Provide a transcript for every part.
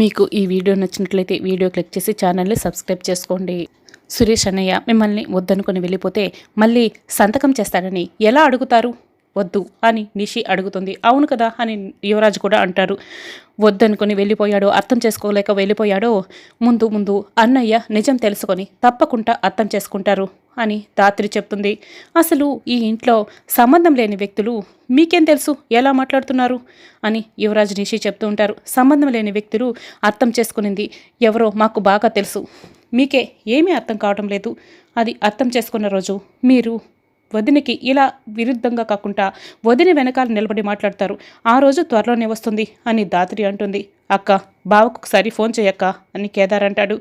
మీకు ఈ వీడియో నచ్చినట్లయితే వీడియో క్లిక్ చేసి ఛానల్ని సబ్స్క్రైబ్ చేసుకోండి. సురేష్ అన్నయ్య మిమ్మల్ని వద్దనుకొని వెళ్ళిపోతే మళ్ళీ సంతకం చేస్తాడని ఎలా అడుగుతారు? వద్దు అని నిషి అడుగుతుంది. అవును కదా అని యువరాజు కూడా అంటారు. వద్దనుకొని వెళ్ళిపోయాడో అర్థం చేసుకోలేక వెళ్ళిపోయాడో ముందు ముందు అన్నయ్య నిజం తెలుసుకొని తప్పకుండా అర్థం చేసుకుంటారు అని దాత్రి చెప్తుంది. అసలు ఈ ఇంట్లో సంబంధం లేని వ్యక్తులు మీకేం తెలుసు? ఎలా మాట్లాడుతున్నారు? అని యువరాజ్ నిషి చెప్తూ ఉంటారు. సంబంధం లేని వ్యక్తులు అర్థం చేసుకునింది. ఎవరో మాకు బాగా తెలుసు. మీకే ఏమీ అర్థం కావటం లేదు. అది అర్థం చేసుకున్న రోజు మీరు వదినకి ఇలా విరుద్ధంగా కాకుండా వదిన వెనకాల నిలబడి మాట్లాడతారు. ఆ రోజు త్వరలోనే వస్తుంది అని దాత్రి అంటుంది. అక్క బావకు ఒకసారి ఫోన్ చెయ్యక్క అని కేదార్ అంటాడు.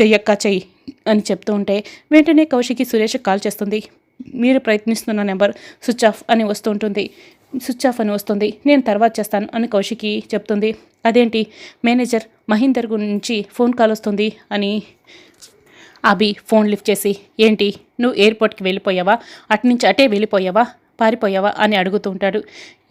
చెయ్యక్క చెయ్యి అని చెప్తూ ఉంటే వెంటనే కౌశికి సురేష్ కాల్ చేస్తుంది. మీరు ప్రయత్నిస్తున్న నెంబర్ స్విచ్ ఆఫ్ అని వస్తూ ఉంటుంది. స్విచ్ ఆఫ్ అని వస్తుంది. నేను తర్వాత చేస్తాను అని కౌశికి చెప్తుంది. అదేంటి? మేనేజర్ మహీందర్ గురించి ఫోన్ కాల్ వస్తుంది అని అభి ఫోన్ లిఫ్ట్ చేసి ఏంటి? నువ్వు ఎయిర్పోర్ట్కి వెళ్ళిపోయావా? అటు నుంచి అటే వెళ్ళిపోయావా? పారిపోయావా అని అడుగుతూ ఉంటాడు.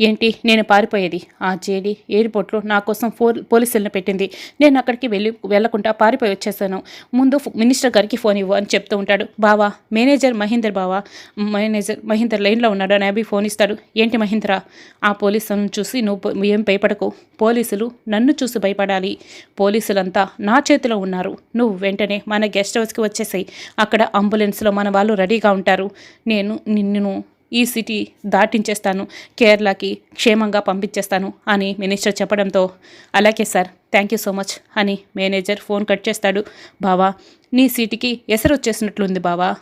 ఏంటి? నేను పారిపోయేది. ఆ జేడి ఎయిర్పోర్ట్లో నా కోసం ఫో పోలీసులను పెట్టింది. నేను అక్కడికి వెళ్ళి వెళ్ళకుండా పారిపోయి వచ్చేసాను. ముందు మినిస్టర్ గారికి ఫోన్ ఇవ్వు అని చెప్తూ ఉంటాడు. బావా మేనేజర్ మహేందర్ బావా. మేనేజర్ మహేందర్ లైన్లో ఉన్నాడు అని అభి ఫోన్ ఇస్తాడు. ఏంటి మహేంద్ర? ఆ పోలీసులను చూసి నువ్వు ఏం భయపడకు. పోలీసులు నన్ను చూసి భయపడాలి. పోలీసులంతా నా చేతిలో ఉన్నారు. నువ్వు వెంటనే మన గెస్ట్ హౌస్కి వచ్చేసాయి. అక్కడ అంబులెన్స్లో మన వాళ్ళు రెడీగా ఉంటారు. నేను నిన్ను ఈ సిటీ దాటించేస్తాను కేరళకి క్షేమంగా పంపించేస్తాను అని మినిస్టర్ చెప్పడంతో అలాగే sir thank you so much అని మేనేజర్ ఫోన్ కట్ చేస్తాడు. బావా నీ సీటుకి ఎసరు వచ్చేసినట్లుంది బావా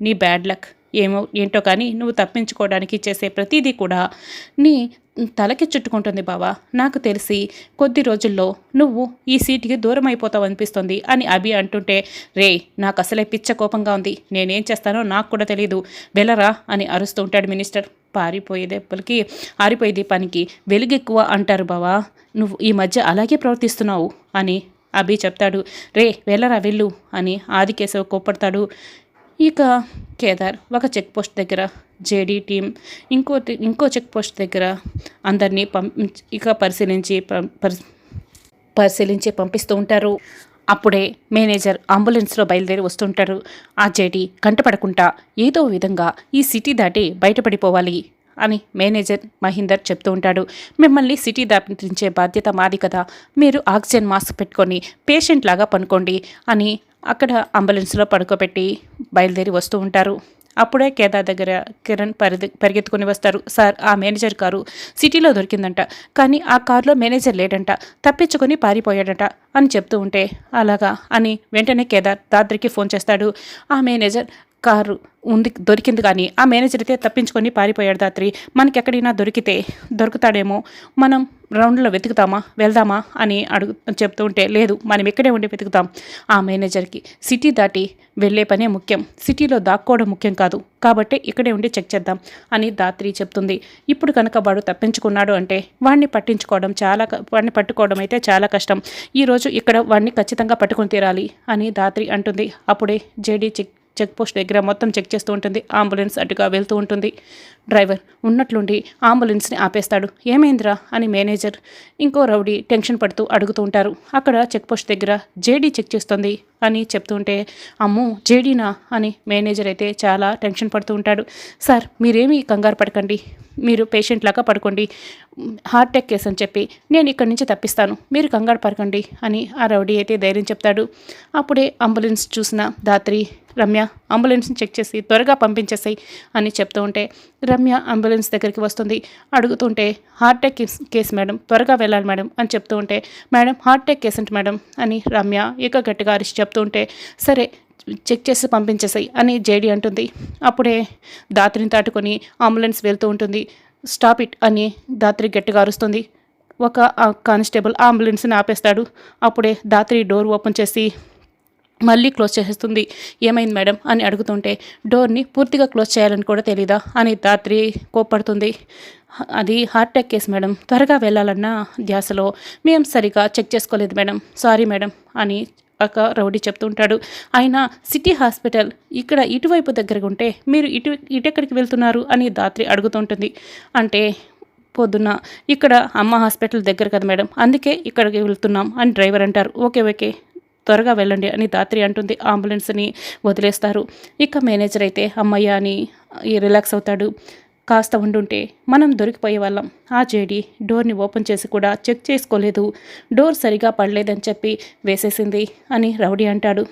నీ బ్యాడ్ లక్. ఏమో ఏంటో కానీ నువ్వు తప్పించుకోవడానికి చేసే ప్రతిదీ కూడా నీ తలకి చుట్టుకుంటుంది బావా. నాకు తెలిసి కొద్ది రోజుల్లో నువ్వు ఈ సీటుకి దూరం అయిపోతావు అనిపిస్తుంది అని అభి అంటుంటే రే నాకు అసలే పిచ్చ కోపంగా ఉంది. నేనేం చేస్తానో నాకు కూడా తెలియదు వెళ్ళరా అని అరుస్తూ ఉంటాడు మినిస్టర్. పారిపోయే దెబ్బలకి ఆరిపోయే దీపానికి వెలుగెక్కువ అంటారు బావా. నువ్వు ఈ మధ్య అలాగే ప్రవర్తిస్తున్నావు అని అభి చెప్తాడు. రే వెళ్ళరా వెళ్ళు అని ఆదికేశవ కోప్పడతాడు. ఇక కేదార్ ఒక చెక్ పోస్ట్ దగ్గర జేడీ టీం ఇంకో ఇంకో చెక్ పోస్ట్ దగ్గర అందరినీ పం ఇక పరిశీలించి పం- పరి పరిశీలించి పంపిస్తూ ఉంటారు. అప్పుడే మేనేజర్ అంబులెన్స్లో బయలుదేరి వస్తుంటారు. ఆ జేడి కంటపడకుండా ఏదో విధంగా ఈ సిటీ దాటి బయటపడిపోవాలి. అని మేనేజర్ మహీందర్ చెప్తూ ఉంటాడు. మిమ్మల్ని సిటీ దాపించే బాధ్యత మాది కదా. మీరు ఆక్సిజన్ మాస్క్ పెట్టుకొని పేషెంట్ లాగా పనుకోండి అని అక్కడ అంబులెన్స్లో పడుకోబెట్టి బయలుదేరి వస్తూ ఉంటారు. అప్పుడే కేదార్ దగ్గర కిరణ్ పరిగె పరిగెత్తుకుని వస్తారు. సార్ ఆ మేనేజర్ కారు సిటీలో దొరికిందంట. కానీ ఆ కారులో మేనేజర్ లేడంట. తప్పించుకొని పారిపోయాడట అని చెప్తూ ఉంటే అలాగా అని వెంటనే కేదార్ దాద్రికి ఫోన్ చేస్తాడు. ఆ మేనేజర్ కారు ఉంది దొరికింది కానీ ఆ మేనేజర్ అయితే తప్పించుకొని పారిపోయాడు దాత్రి. మనకి ఎక్కడైనా దొరికితే దొరుకుతాడేమో మనం రౌండ్లో వెతుకుతామా వెళ్దామా అని అడుగు చెప్తూ ఉంటే లేదు మనం ఇక్కడే ఉండి వెతుకుతాం. ఆ మేనేజర్కి సిటీ దాటి వెళ్ళే పనే ముఖ్యం సిటీలో దాక్కోవడం ముఖ్యం కాదు కాబట్టి ఇక్కడే ఉండి చెక్ చేద్దాం అని దాత్రి చెప్తుంది. ఇప్పుడు కనుక వాడు తప్పించుకున్నాడు అంటే వాడిని పట్టించుకోవడం చాలా వాడిని పట్టుకోవడం అయితే చాలా కష్టం. ఈరోజు ఇక్కడ వాడిని ఖచ్చితంగా పట్టుకొని తీరాలి అని దాత్రి అంటుంది. అప్పుడే జేడీ చెక్ చెక్ పోస్ట్ దగ్గర మొత్తం చెక్ చేస్తూ ఉంటుంది. అంబులెన్స్ అటుగా వెళ్తూ ఉంటుంది. డ్రైవర్ ఉన్నట్లుండి అంబులెన్స్ని ఆపేస్తాడు. ఏమైందిరా? అని మేనేజర్ ఇంకో రౌడీ టెన్షన్ పడుతూ అడుగుతూ ఉంటారు. అక్కడ చెక్ పోస్ట్ దగ్గర జేడీ చెక్ చేస్తుంది అని చెప్తుంటే అమ్మో జేడీనా? అని మేనేజర్ అయితే చాలా టెన్షన్ పడుతూ ఉంటాడు. సార్ మీరేమీ కంగారు పడకండి. మీరు పేషెంట్ లాగా పడుకోండి. హార్ట్ అటాక్ కేసు అని చెప్పి నేను ఇక్కడి నుంచి తప్పిస్తాను. మీరు కంగారు పడకండి అని ఆ రౌడీ అయితే ధైర్యం చెప్తాడు. అప్పుడే అంబులెన్స్ చూసిన దాత్రి రమ్య అంబులెన్స్ని చెక్ చేసి త్వరగా పంపించేసాయి అని చెప్తూ ఉంటే రమ్య అంబులెన్స్ దగ్గరికి వస్తుంది. అడుగుతుంటే హార్ట్ అటాక్ కేసు మేడం త్వరగా వెళ్ళాలి మేడం అని చెప్తూ ఉంటే మేడం హార్ట్ అటాక్ కేసు అంటే మేడం? అని రమ్య ఇక గట్టిగా అరిచి చెప్తూ ఉంటే సరే చెక్ చేసి పంపించేసాయి అని జేడి అంటుంది. అప్పుడే దాత్రిని దాటుకొని అంబులెన్స్ వెళ్తూ ఉంటుంది. స్టాప్ ఇట్ అని దాత్రి గట్టిగా అరుస్తుంది. ఒక కానిస్టేబుల్ ఆ అంబులెన్స్ని ఆపేస్తాడు. అప్పుడే దాత్రి డోర్ ఓపెన్ చేసి మళ్ళీ క్లోజ్ చేసేస్తుంది. ఏమైంది మేడం? అని అడుగుతుంటే డోర్ని పూర్తిగా క్లోజ్ చేయాలని కూడా తెలీదా? అని దాత్రి కోప్పడుతుంది. అది హార్ట్ అటాక్ కేసు మేడం. త్వరగా వెళ్ళాలన్న ధ్యాసలో. మేము సరిగా చెక్ చేసుకోలేదు మేడం. సారీ మేడం అని ఒక రౌడీ చెప్తుంటాడు ఆయన సిటీ హాస్పిటల్ ఇక్కడ ఇటువైపు దగ్గరగా ఉంటే మీరు ఇటు ఇటెక్కడికి వెళ్తున్నారు అని దాత్రి అడుగుతుంటుంది అంటే పొద్దున్న ఇక్కడ అమ్మ హాస్పిటల్ దగ్గర కదా మేడం. అందుకే ఇక్కడికి వెళ్తున్నాం అని డ్రైవర్ అంటారు. Okay okay. త్వరగా వెళ్ళండి అని దాత్రి అంటుంది. అంబులెన్స్ని వదిలేస్తారు. ఇక మేనేజర్ అయితే అమ్మయ్య అని రిలాక్స్ అవుతాడు. కాస్త ఉండుంటే మనం దొరికిపోయే వాళ్ళం. ఆ జేడి డోర్ని ఓపెన్ చేసి కూడా చెక్ చేసుకోలేదు. డోర్ సరిగా పడలేదని చెప్పి వేసేసింది అని రౌడీ అంటాడు.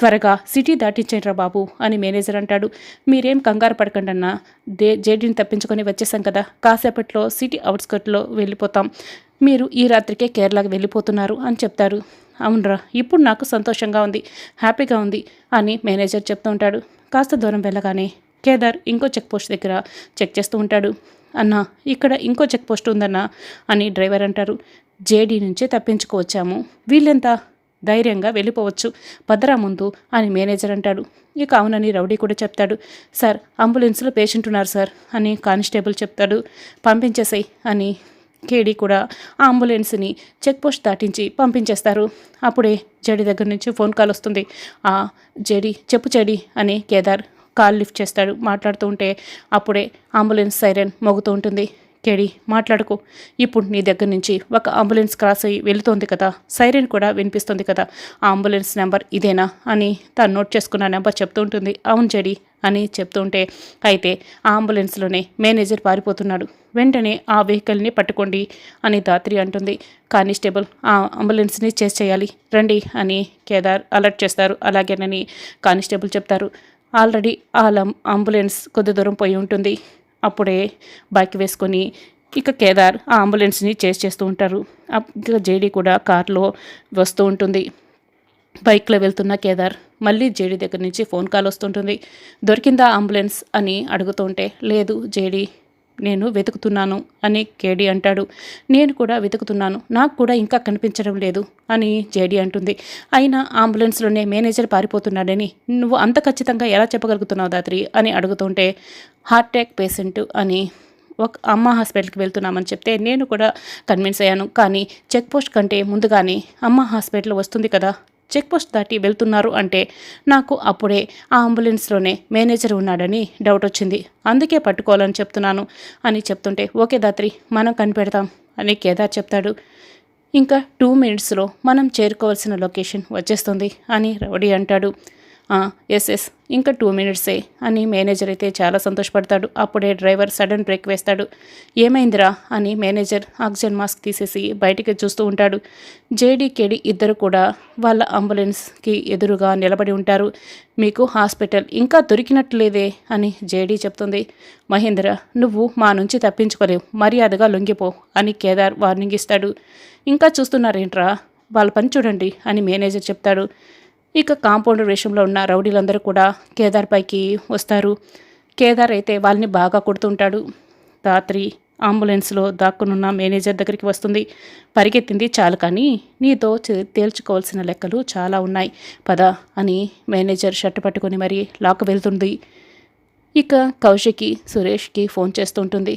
త్వరగా సిటీ దాటించేట్రా బాబు అని మేనేజర్ అంటాడు. మీరేం కంగారు పడకండి అన్న దే జేడీని తప్పించుకొని వచ్చేసాం కదా. కాసేపట్లో సిటీ అవుట్స్కట్లో వెళ్ళిపోతాం. మీరు ఈ రాత్రికే కేరళకు వెళ్ళిపోతున్నారు అని చెప్తారు. అవునరా ఇప్పుడు నాకు సంతోషంగా ఉంది హ్యాపీగా ఉంది అని మేనేజర్ చెప్తూ ఉంటాడు. కాస్త దూరం వెళ్ళగానే కేదార్ ఇంకో చెక్ పోస్ట్ దగ్గర చెక్ చేస్తూ ఉంటాడు. అన్నా ఇక్కడ ఇంకో చెక్ పోస్ట్ ఉందన్నా అని డ్రైవర్ అంటారు. జేడీ నుంచే తప్పించుకోవచ్చాము. వీళ్ళెంత ధైర్యంగా వెళ్ళిపోవచ్చు భద్రా ముందు అని మేనేజర్ అంటాడు. ఇక అవునని రౌడీ కూడా చెప్తాడు. సార్ అంబులెన్స్లో పేషెంట్ ఉన్నారు సార్ అని కానిస్టేబుల్ చెప్తాడు. పంపించేసాయి అని కేడీ కూడా ఆ అంబులెన్స్ని చెక్ పోస్ట్ దాటించి పంపించేస్తారు. అప్పుడే జడి దగ్గర నుంచి ఫోన్ కాల్ వస్తుంది. ఆ జడి చెప్పు చెడి అని కేదార్ కాల్ లిఫ్ట్ చేస్తాడు. మాట్లాడుతూ ఉంటే అప్పుడే అంబులెన్స్ సైరన్ మోగుతూ ఉంటుంది. కేడి మాట్లాడుకో. ఇప్పుడు నీ దగ్గర నుంచి ఒక అంబులెన్స్ క్రాస్ అయ్యి వెళుతోంది కదా. సైరన్ కూడా వినిపిస్తుంది కదా. ఆ అంబులెన్స్ నెంబర్ ఇదేనా? అని తను నోట్ చేసుకున్న నెంబర్ చెప్తూ ఉంటుంది. అవును జడి అని చెప్తుంటే అయితే ఆ అంబులెన్స్లోనే మేనేజర్ పారిపోతున్నాడు. వెంటనే ఆ వెహికల్ని పట్టుకోండి అని దాత్రి అంటుంది. కానిస్టేబుల్ ఆ అంబులెన్స్ని చేసి చేయాలి. రండి అని కేదార్ అలర్ట్ చేస్తారు. అలాగేనని కానిస్టేబుల్ చెప్తారు. ఆల్రెడీ ఆ అంబులెన్స్ కొద్ది దూరం పోయి ఉంటుంది. అప్పుడే బైక్ వేసుకొని ఇక కేదార్ ఆ అంబులెన్స్ని చేస్ చేస్తూ ఉంటారు. ఇక జేడీ కూడా కార్లో వస్తూ ఉంటుంది. బైక్లో వెళ్తున్న కేదార్ మళ్ళీ జేడీ దగ్గర నుంచి ఫోన్ కాల్ వస్తుంటుంది. దొరికిందా అంబులెన్స్? అని అడుగుతుంటే లేదు జేడీ నేను వెతుకుతున్నాను అని కేడీ అంటాడు. నేను కూడా వెతుకుతున్నాను నాకు కూడా ఇంకా కనిపించడం లేదు అని జేడీ అంటుంది. అయినా అంబులెన్స్లోనే మేనేజర్ పారిపోతున్నాడని నువ్వు అంత ఖచ్చితంగా ఎలా చెప్పగలుగుతున్నావు దాత్రి? అని అడుగుతుంటే హార్ట్ అటాక్ పేషెంట్ అని ఒక అమ్మ హాస్పిటల్కి వెళ్తున్నామని చెప్తే నేను కూడా కన్విన్స్ అయ్యాను కానీ చెక్ పోస్ట్ కంటే ముందుగానే అమ్మ హాస్పిటల్ వస్తుంది కదా చెక్పోస్ట్ దాటి వెళ్తున్నారు అంటే నాకు అప్పుడే ఆ అంబులెన్స్లోనే మేనేజర్ ఉన్నాడని డౌట్ వచ్చింది. అందుకే పట్టుకోవాలని చెప్తున్నాను అని చెప్తుంటే ఓకే దాత్రి మనం కనిపెడతాం అని కేదార్ చెప్తాడు. ఇంకా టూ మినిట్స్లో మనం చేరుకోవాల్సిన లొకేషన్ వచ్చేస్తుంది అని రౌడీ అంటాడు. ఎస్ ఎస్ ఇంకా టూ మినిట్సే అని మేనేజర్ అయితే చాలా సంతోషపడతాడు. అప్పుడే డ్రైవర్ సడన్ బ్రేక్ వేస్తాడు. ఏమైందిరా? అని మేనేజర్ ఆక్సిజన్ మాస్క్ తీసేసి బయటికి చూస్తూ ఉంటాడు. జేడీకేడి ఇద్దరు కూడా వాళ్ళ అంబులెన్స్కి ఎదురుగా నిలబడి ఉంటారు. మీకు హాస్పిటల్ ఇంకా దొరికినట్లేదే అని జేడీ చెప్తుంది. మహేంద్ర నువ్వు మా నుంచి తప్పించుకోలేవు. మర్యాదగా లొంగిపో అని కేదార్ వార్నింగ్ ఇస్తాడు. ఇంకా చూస్తున్నారేంట్రా? వాళ్ళ పని చూడండి అని మేనేజర్ చెప్తాడు. ఇక కాంపౌండ్ వేషంలో ఉన్న రౌడీలందరూ కూడా కేదార్ పైకి వస్తారు. కేదార్ అయితే వాళ్ళని బాగా కొడుతుంటాడు. రాత్రి అంబులెన్స్లో దాక్కునున్న మేనేజర్ దగ్గరికి వస్తుంది. పరిగెత్తింది చాలు కానీ నీతో తేల్చుకోవాల్సిన లెక్కలు చాలా ఉన్నాయి. పద అని మేనేజర్ షర్ట్ పట్టుకొని మరీ లాక్ వెళ్తుంది. ఇక కౌశికి సురేష్కి ఫోన్ చేస్తుంటుంది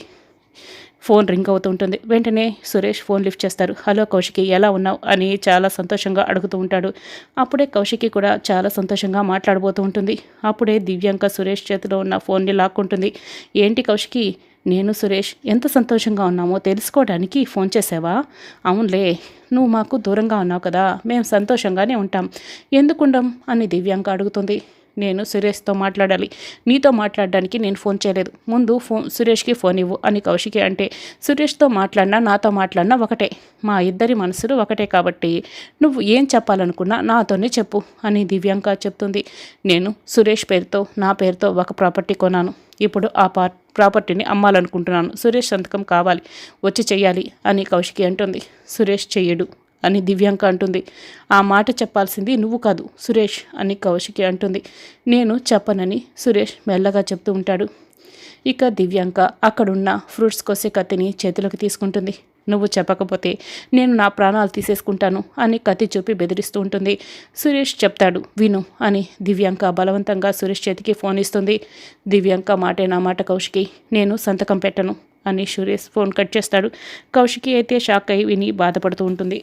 ఫోన్ రింగ్ అవుతుంటుంది వెంటనే సురేష్ ఫోన్ లిఫ్ట్ చేస్తారు. హలో కౌశికి ఎలా ఉన్నావు? అని చాలా సంతోషంగా అడుగుతూ ఉంటాడు. అప్పుడే కౌశికి కూడా చాలా సంతోషంగా మాట్లాడబోతూ ఉంటుంది. అప్పుడే దివ్యాంక సురేష్ చేతిలో ఉన్న ఫోన్ని లాక్కుంటుంది. ఏంటి కౌశికి నేను సురేష్ ఎంత సంతోషంగా ఉన్నామో తెలుసుకోవడానికి ఫోన్ చేసావా? అవునులే నువ్వు మాకు దూరంగా ఉన్నావు కదా మేము సంతోషంగానే ఉంటాం. ఎందుకుండం? అని దివ్యాంక అడుగుతుంది. నేను సురేష్తో మాట్లాడాలి. నీతో మాట్లాడడానికి నేను ఫోన్ చేయలేదు. ముందు ఫోన్ సురేష్కి ఫోన్ ఇవ్వు అని కౌశికి అంటే సురేష్తో మాట్లాడినా నాతో మాట్లాడినా ఒకటే. మా ఇద్దరి మనసులు ఒకటే కాబట్టి నువ్వు ఏం చెప్పాలనుకున్నా నాతోనే చెప్పు అని దివ్యాంక చెప్తుంది. నేను సురేష్ పేరుతో నా పేరుతో ఒక ప్రాపర్టీ కొన్నాను. ఇప్పుడు ఆ పా ప్రాపర్టీని అమ్మాలనుకుంటున్నాను. సురేష్ సంతకం కావాలి. వచ్చి చెయ్యాలి అని కౌశికి అంటుంది. సురేష్ చెయ్యడు. అని దివ్యాంక అంటుంది. ఆ మాట చెప్పాల్సింది నువ్వు కాదు సురేష్ అని కౌశికి అంటుంది. నేను చెప్పనని సురేష్ మెల్లగా చెప్తూ ఉంటాడు. ఇక దివ్యాంక అక్కడున్న ఫ్రూట్స్ కోసే కత్తిని చేతిలోకి తీసుకుంటుంది. నువ్వు చెప్పకపోతే నేను నా ప్రాణాలు తీసేసుకుంటాను అని కత్తి చూపి బెదిరిస్తూ ఉంటుంది. సురేష్ చెప్తాడు విను అని దివ్యాంక బలవంతంగా సురేష్ చేతికి ఫోన్ ఇస్తుంది. దివ్యాంక మాటే నా మాట కౌశికి నేను సంతకం పెట్టను అని సురేష్ ఫోన్ కట్ చేస్తాడు. కౌశికి అయితే షాక్ అయి విని బాధపడుతూ ఉంటుంది.